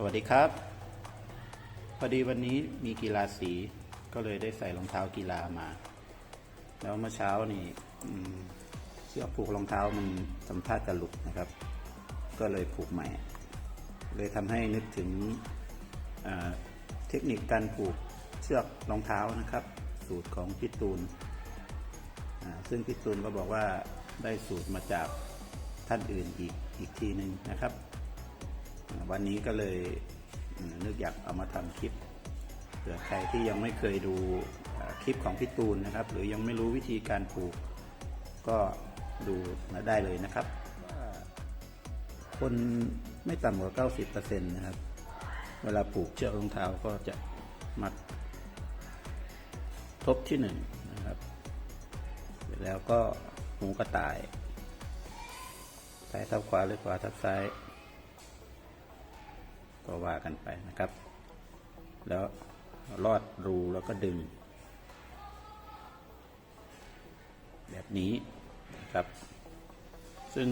สวัสดีครับ พอดีวันนี้มีกีฬาสีก็เลยได้ใส่รองเท้ากีฬามา แล้วเมื่อเช้านี่เชือกผูกรองเท้ามันสัมภาษจะหลุดนะครับ ก็เลยผูกใหม่ เลยทำให้นึกถึงเทคนิคการผูกเชือกรองเท้านะครับ สูตรของพี่ตูน ซึ่งพี่ตูนก็บอกว่าได้สูตรมาจากท่านอื่นอีกอีกทีหนึ่งนะครับ วันนี้ก็เลยนึกอยากเอามาทำคลิปเผื่อใครที่ยังไม่เคยดูคลิปของพี่ตูนนะครับ หรือยังไม่รู้วิธีการปลูก ก็ดูมาได้เลยนะครับ คนไม่ต่ำกว่า 90%นะครับ เวลาปลูกเชือกรองเท้าก็จะมัดทบที่หนึ่งนะครับ แล้วก็หูกระต่ายซ้ายทับขวาหรือขวาทับซ้าย ก็ว่ากันไปนะครับ แล้วลอดรูแล้วก็ดึง แบบนี้นะครับ ซึ่ง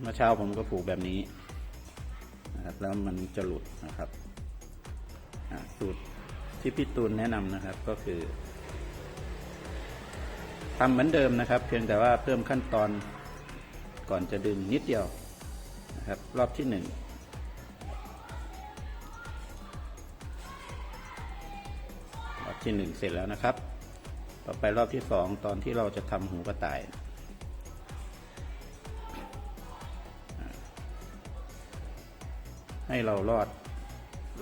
เมื่อเช้าผมก็ผูกแบบนี้นะครับแล้วมันจะหลุดนะครับสูตรที่พี่ตูนแนะนำนะครับก็คือทำเหมือนเดิมนะครับ เพียงแต่ว่าเพิ่มขั้นตอนก่อนจะดึงนิดเดียวนะครับ รอบที่หนึ่ง ที่หนึ่งเสร็จแล้วนะครับ ต่อไปรอบที่สองตอนที่เราจะทำหูกระต่าย ให้เราลอด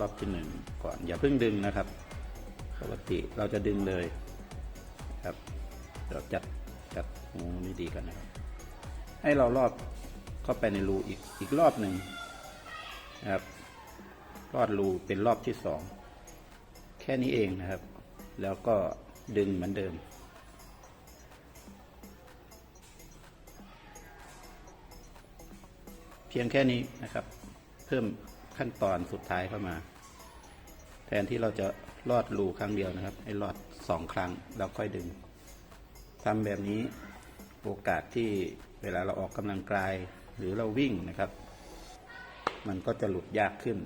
รอบที่หนึ่งก่อนอย่าเพิ่งดึงนะครับ ปกติเราจะดึงเลยครับเดี๋ยวจัดจัดหูนี่ดีกันนะครับ ให้เราลอดเข้าไปในรูอีกอีกรอบหนึ่งนะครับลอดรูเป็นรอบที่สองแค่นี้เองนะครับ แล้วก็ดึงเหมือนเดิม เพียงแค่นี้นะครับ เพิ่มขั้นตอนสุดท้ายเข้ามา แทนที่เราจะลอดรูครั้งเดียวนะครับ ให้ลอดสองครั้งแล้วค่อยดึงทำแบบนี้โอกาสที่เวลาเราออกกำลังกายหรือเราวิ่งนะครับ มันก็จะหลุดยากขึ้น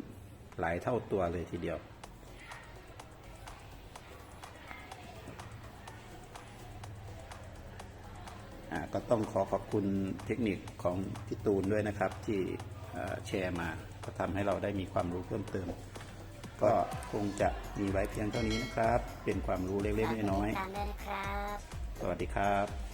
หลายเท่าตัวเลยทีเดียว ก็ต้องขอขอบคุณเทคนิคของพี่ตูนด้วยนะครับ ที่เอ่อแชร์มา ก็ทำให้เราได้มีความรู้เพิ่มเติม ก็คงจะมีไว้เพียงเท่านี้นะครับ เป็นความรู้เล็กๆน้อยตามได้นะครับๆสวัสดีครับ